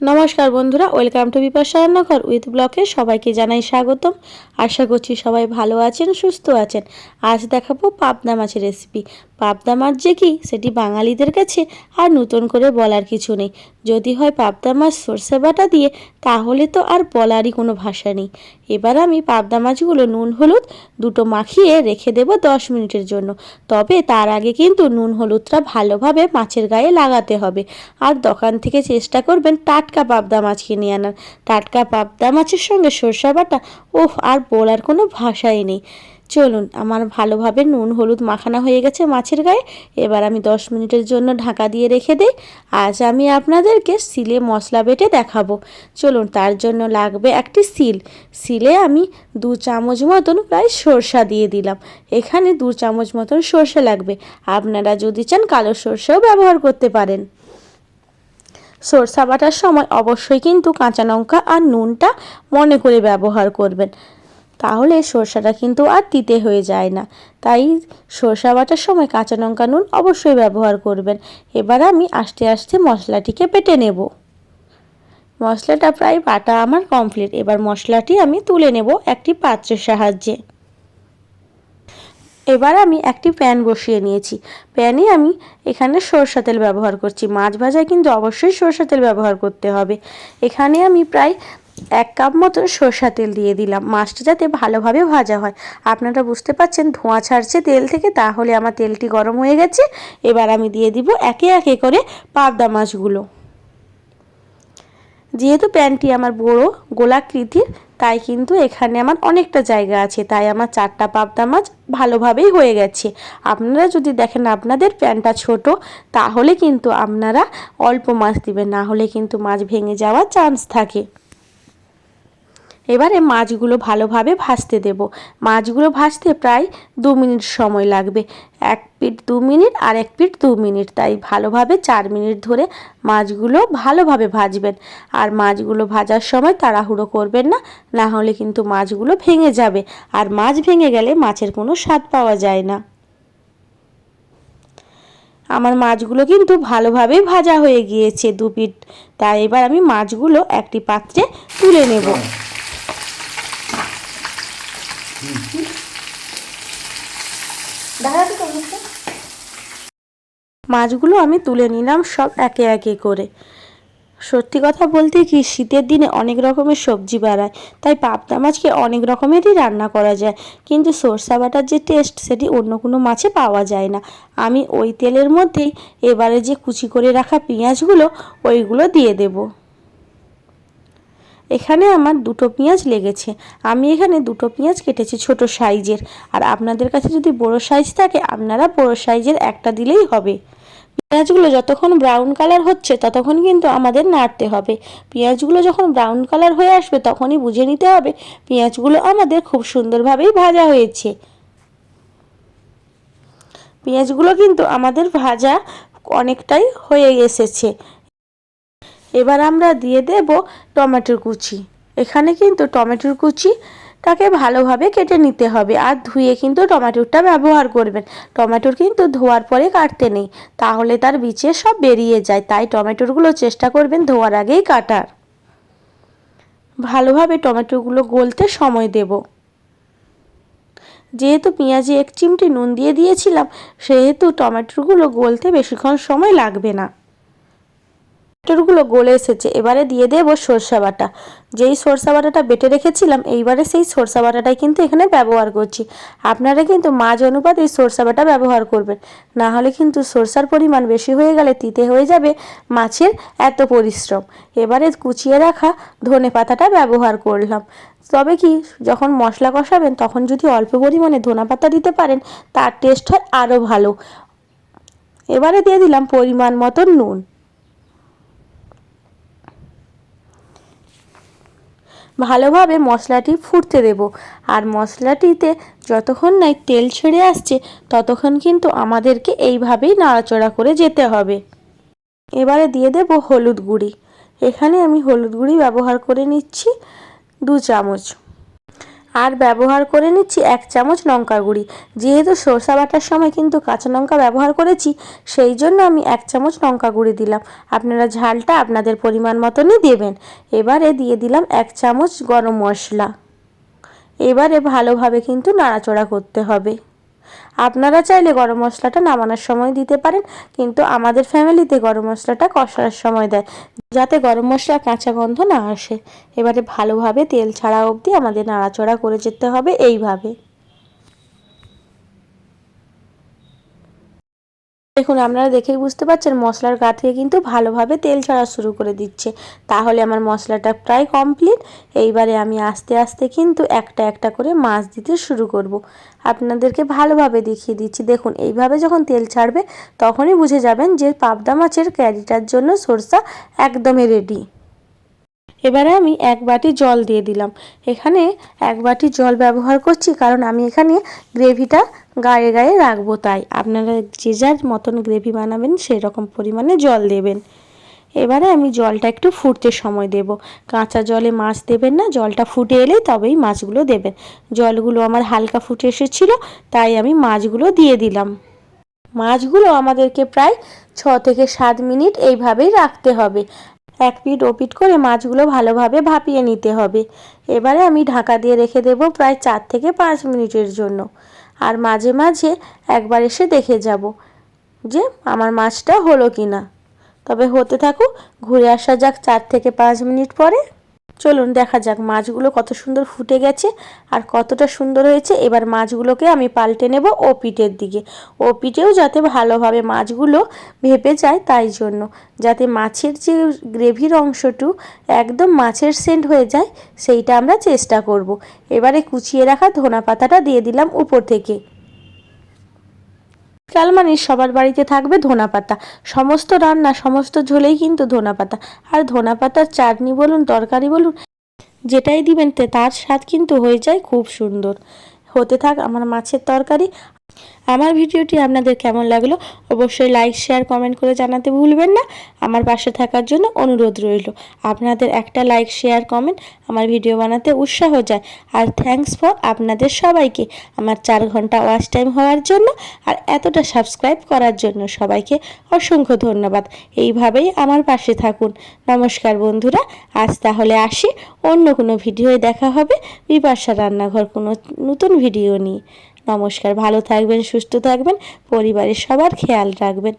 নমস্কার বন্ধুরা, welcome to Bipasha রান্নাঘর উইথ ব্লকে সবাইকে জানাই স্বাগতম। আশা করছি সবাই ভালো আছেন, সুস্থ আছেন। আজ দেখাবো পাবদা মাছের রেসিপি পাবদা মাছ যে কি, সেটি বাঙালিদের কাছে আর নতুন করে বলার কিছু নেই। যদি হয় পাবদা মাছ সর্ষে বাটা দিয়ে, তাহলে তো আর বলারই কোনো ভাষা নেই। এবার আমি পাবদা মাছগুলো নুন হলুদ দুটো মাখিয়ে রেখে দেবো দশ মিনিটের জন্য। তবে তার আগে কিন্তু নুন হলুদটা ভালোভাবে মাছের গায়ে লাগাতে হবে। আর দোকান থেকে চেষ্টা করবেন টাটকা পাবদা মাছ কিনে আনার। টাটকা পাবদা মাছের সঙ্গে সর্ষা বাটা, ওহ, আর বলার কোনো ভাষাই নেই। চলুন, আমার ভালোভাবে নুন হলুদ মাখানো হয়ে গেছে মাছের গায়ে। এবার আমি দশ মিনিটের জন্য ঢাকা দিয়ে রেখে দিই। আজ আমি আপনাদেরকে সিলে মশলা বেটে দেখাবো। চলুন, তার জন্য লাগবে একটি সিল সিলে আমি দু চামচ মতন প্রায় সরষা দিয়ে দিলাম। এখানে দু চামচ মতন সরষে লাগবে। আপনারা যদি চান কালো সরষেও ব্যবহার করতে পারেন। সরষা বাটার সময় অবশ্যই কিন্তু কাঁচা লঙ্কা আর নুনটা মনে করে ব্যবহার করবেন। তাহলে সরষাটা কিন্তু আর তিতে হয়ে যায় না। তাই সর্ষা বাটার সময় কাঁচা লঙ্কা, নুন অবশ্যই ব্যবহার করবেন। এবার আমি আস্তে আস্তে মশলাটিকে পেটে নেব। মশলাটা প্রায় বাটা আমার কমপ্লিট এবার মশলাটি আমি তুলে নেব একটি পাত্রের সাহায্যে। এবার আমি একটি প্যান বসিয়ে নিয়েছি। প্যানে আমি এখানে সরষা তেল ব্যবহার করছি। মাছ ভাজায় কিন্তু অবশ্যই সরষা তেল ব্যবহার করতে হবে। এখানে আমি প্রায় এক কাপ মতো সরষা তেল দিয়ে দিলাম। মাছটা যাতে ভালোভাবে ভাজা হয়। আপনারা বুঝতে পাচ্ছেন ধোঁয়া ছাড়ছে তেল থেকে, তাহলে আমার তেলটি গরম হয়ে গেছে। এবার আমি দিয়ে দিব একে একে করে পাবদা মাছগুলো। যেহেতু প্যান্টটি আমার বড় গোলাকৃতির তাই কিন্তু এখানে আমার অনেকটা জায়গা আছে, তাই আমার চারটা পাবদা মাছ ভালোভাবেই হয়ে গেছে। আপনারা যদি দেখেন আপনাদের প্যান্টটা ছোট, তাহলে কিন্তু আপনারা অল্প মাছ দিবেন, না হলে কিন্তু মাছ ভেঙে যাওয়ার চান্স থাকে। এবারে মাছগুলো ভালোভাবে ভাজতে দেব। মাছগুলো ভাজতে প্রায় দু মিনিট সময় লাগবে। এক পিঠ দু মিনিট আর এক পিঠ দু মিনিট। তাই ভালোভাবে চার মিনিট ধরে মাছগুলো ভালোভাবে ভাজবেন। আর মাছগুলো ভাজার সময় তাড়াহুড়ো করবেন না না হলে কিন্তু মাছগুলো ভেঙে যাবে। আর মাছ ভেঙে গেলে মাছের কোনো স্বাদ পাওয়া যায় না। আমার মাছগুলো কিন্তু ভালোভাবেই ভাজা হয়ে গিয়েছে দু পিঠ তাই এবার আমি মাছগুলো একটি পাত্রে তুলে নেব। মাছগুলো আমি তুলে নিলাম সব একে একে করে। সত্যি কথা বলতে কি, শীতের দিনে অনেক রকমের সবজি বাড়ায় তাই পাবদা মাছকে অনেক রকমেরই রান্না করা যায়। কিন্তু সরষা বাটার যে টেস্ট সেটি অন্য কোনো মাছে পাওয়া যায় না। আমি ওই তেলের মধ্যেই এবারে যে কুচি করে রাখা পেঁয়াজগুলো, ওইগুলো দিয়ে দেবো। এখানে আমার দুটো পেঁয়াজ লেগেছে। আমি এখানে দুটো পেঁয়াজ কেটেছি ছোট সাইজের। আর আপনাদের কাছে যদি বড় সাইজ থাকে, আপনারা বড় সাইজের একটা দিলেই হবে। পেঁয়াজগুলো যতক্ষণ ব্রাউন কালার হচ্ছে, ততক্ষণ কিন্তু আমাদের নাড়তে হবে। পেঁয়াজগুলো যখন ব্রাউন কালার হয়ে আসবে, তখনই বুঝে নিতে হবে পেঁয়াজগুলো আমাদের খুব সুন্দরভাবেই ভাজা হয়েছে। পেঁয়াজগুলো কিন্তু আমাদের ভাজা অনেকটাই হয়ে এসেছে। এবার আমরা দিয়ে দেব টমেটোর কুচি। এখানে কিন্তু টমেটোর কুচি তাকে ভালোভাবে কেটে নিতে হবে আর ধুয়ে কিন্তু টমেটোরটা ব্যবহার করবেন। টমেটোর কিন্তু ধোয়ার পরে কাটতে নেই, তাহলে তার বিচে সব বেরিয়ে যায়। তাই টমেটোরগুলো চেষ্টা করবেন ধোয়ার আগেই কাটার। ভালোভাবে টমেটোগুলো গলতে সময় দেব। যেহেতু পেঁয়াজে এক চিমটি নুন দিয়ে দিয়েছিলাম, সেহেতু টমেটোগুলো গলতে বেশিক্ষণ সময় লাগবে না। টমেটোগুলো গলে এসেছে। এবারে দিয়ে দেবো সরষা বাটা। যেই সরষা বাটাটা বেটে রেখেছিলাম, এইবারে সেই সরষা বাটাটাই কিন্তু এখানে ব্যবহার করছি। আপনারা কিন্তু মাছ অনুপাতে এই সরষা বাটা ব্যবহার করবেন। না হলে কিন্তু সরষার পরিমাণ বেশি হয়ে গেলে তিতে হয়ে যাবে মাছের এত পরিশ্রম। এবারে কুচিয়ে রাখা ধনে পাতাটা ব্যবহার করলাম। তবে কি, যখন মশলা কষাবেন, তখন যদি অল্প পরিমাণে ধনা পাতা দিতে পারেন, তার টেস্ট হয় আরও ভালো। এবারে দিয়ে দিলাম পরিমাণ মতো নুন। ভালোভাবে মশলাটি ফুটতে দেব। আর মশলাটিতে যতক্ষণ নাই তেল ছেড়ে আসছে, ততক্ষণ কিন্তু আমাদেরকে এইভাবেই নাড়াচড়া করে যেতে হবে। এবারে দিয়ে দেব হলুদ গুঁড়ি। এখানে আমি হলুদ গুঁড়ি ব্যবহার করে নিচ্ছি দু চামচ। আর ব্যবহার করে নিচ্ছি এক চামচ লঙ্কা গুঁড়ি। যেহেতু সরষা বাটার সময় কিন্তু কাঁচা লঙ্কা ব্যবহার করেছি, সেই জন্য আমি এক চামচ লঙ্কা গুঁড়ি দিলাম। আপনারা ঝালটা আপনাদের পরিমাণ মতনই দেবেন। এবারে দিয়ে দিলাম এক চামচ গরম মশলা। এবারে ভালোভাবে কিন্তু নাড়াচড়া করতে হবে। আপনারা চাইলে গরম মশলাটা নামানোর সময় দিতে পারেন, কিন্তু আমাদের ফ্যামিলিতে গরম মশলাটা কষার সময় দেয়, যাতে গরম মশলা কাঁচা গন্ধ না আসে। এবারে ভালোভাবে তেল ছাড়া অবধি আমাদের নাড়াচড়া করে যেতে হবে এইভাবে। দেখুন, আপনারা দেখেই বুঝতে পারছেন, মশলার গা থেকে কিন্তু ভালোভাবে তেল ছাড়া শুরু করে দিচ্ছে। তাহলে আমার মশলাটা প্রায় কমপ্লিট এইবারে আমি আস্তে আস্তে কিন্তু একটা একটা করে মাছ দিতে শুরু করব। আপনাদেরকে ভালোভাবে দেখিয়ে দিচ্ছি। দেখুন, এইভাবে যখন তেল ছাড়বে, তখনই বুঝে যাবেন যে পাবদা মাছের ক্যারিটার জন্য সরষা একদমই রেডি এবারে আমি এক বাটি জল দিয়ে দিলাম। এখানে এক বাটি জল ব্যবহার করছি কারণ আমি এখানে গ্রেভিটা গায়ে গায়ে রাখব তাই। আপনারা যে যার মতন গ্রেভি বানাবেন সেরকম পরিমাণে জল দেবেন। এবারে আমি জলটা একটু ফুটতে সময় দেব। কাঁচা জলে মাছ দেবেন না, জলটা ফুটে এলেই তবেই মাছগুলো দেবেন। জলগুলো আমার হালকা ফুটে এসেছিল, তাই আমি মাছগুলো দিয়ে দিলাম। মাছগুলো আমাদেরকে প্রায় ছ থেকে সাত মিনিট এইভাবেই রাখতে হবে। এক পিট ও পিট করে মাছগুলো ভালোভাবে ভাপিয়ে নিতে হবে। এবারে আমি ঢাকা দিয়ে রেখে দেব প্রায় চার থেকে পাঁচ মিনিটের জন্য। আর মাঝে মাঝে একবার এসে দেখে যাব যে আমার মাছটা হলো কি না তবে হতে থাকুক, ঘুরে আসা যাক চার থেকে পাঁচ মিনিট পরে। চলুন দেখা যাক মাছগুলো কত সুন্দর ফুটে গেছে আর কতটা সুন্দর হয়েছে। এবার মাছগুলোকে আমি পাল্টে নেব ও পিঠের দিকে। ও পিঠেও যাতে ভালোভাবে মাছগুলো ভেপে যায় তাই জন্য। যাতে মাছের যে গ্রেভির অংশটু একদম মাছের সেন্ট হয়ে যায়, সেইটা আমরা চেষ্টা করব। এবারে কুচিয়ে রাখা ধনা পাতাটা দিয়ে দিলাম উপর থেকে। কাল মানে সবার বাড়িতে থাকবে ধনা পাতা সমস্ত রান্না, সমস্ত ঝোলেই কিন্তু ধনা পাতা আর ধনা পাতার চাটনি বলুন, তরকারি বলুন, যেটাই দিবেন তার স্বাদ কিন্তু হয়ে যায় খুব সুন্দর। হতে থাক আমার মাছের তরকারি আমার ভিডিওটি আপনাদের কেমন লাগল অবশ্যই লাইক শেয়ার কমেন্ট করে জানাতে ভুলবেন না। আমার পাশে থাকার জন্য অনুরোধ রইল। আপনাদের একটা লাইক শেয়ার কমেন্ট আমার ভিডিও বানাতে উৎসাহ যায়। আর থ্যাংকস ফর আপনাদের সবাইকে আমার চার ঘণ্টা ওয়াচ টাইম হওয়ার জন্য আর এতটা সাবস্ক্রাইব করার জন্য সবাইকে অসংখ্য ধন্যবাদ। এইভাবেই আমার পাশে থাকুন। নমস্কার বন্ধুরা, আজ তাহলে আসি। অন্য কোনো ভিডিওয়ে দেখা হবে। বিপাশা রান্নাঘর কোনো নতুন ভিডিও নিয়ে। নমস্কার ভালো থাকবেন সুস্থ থাকবেন পরিবারের সবার খেয়াল রাখবেন।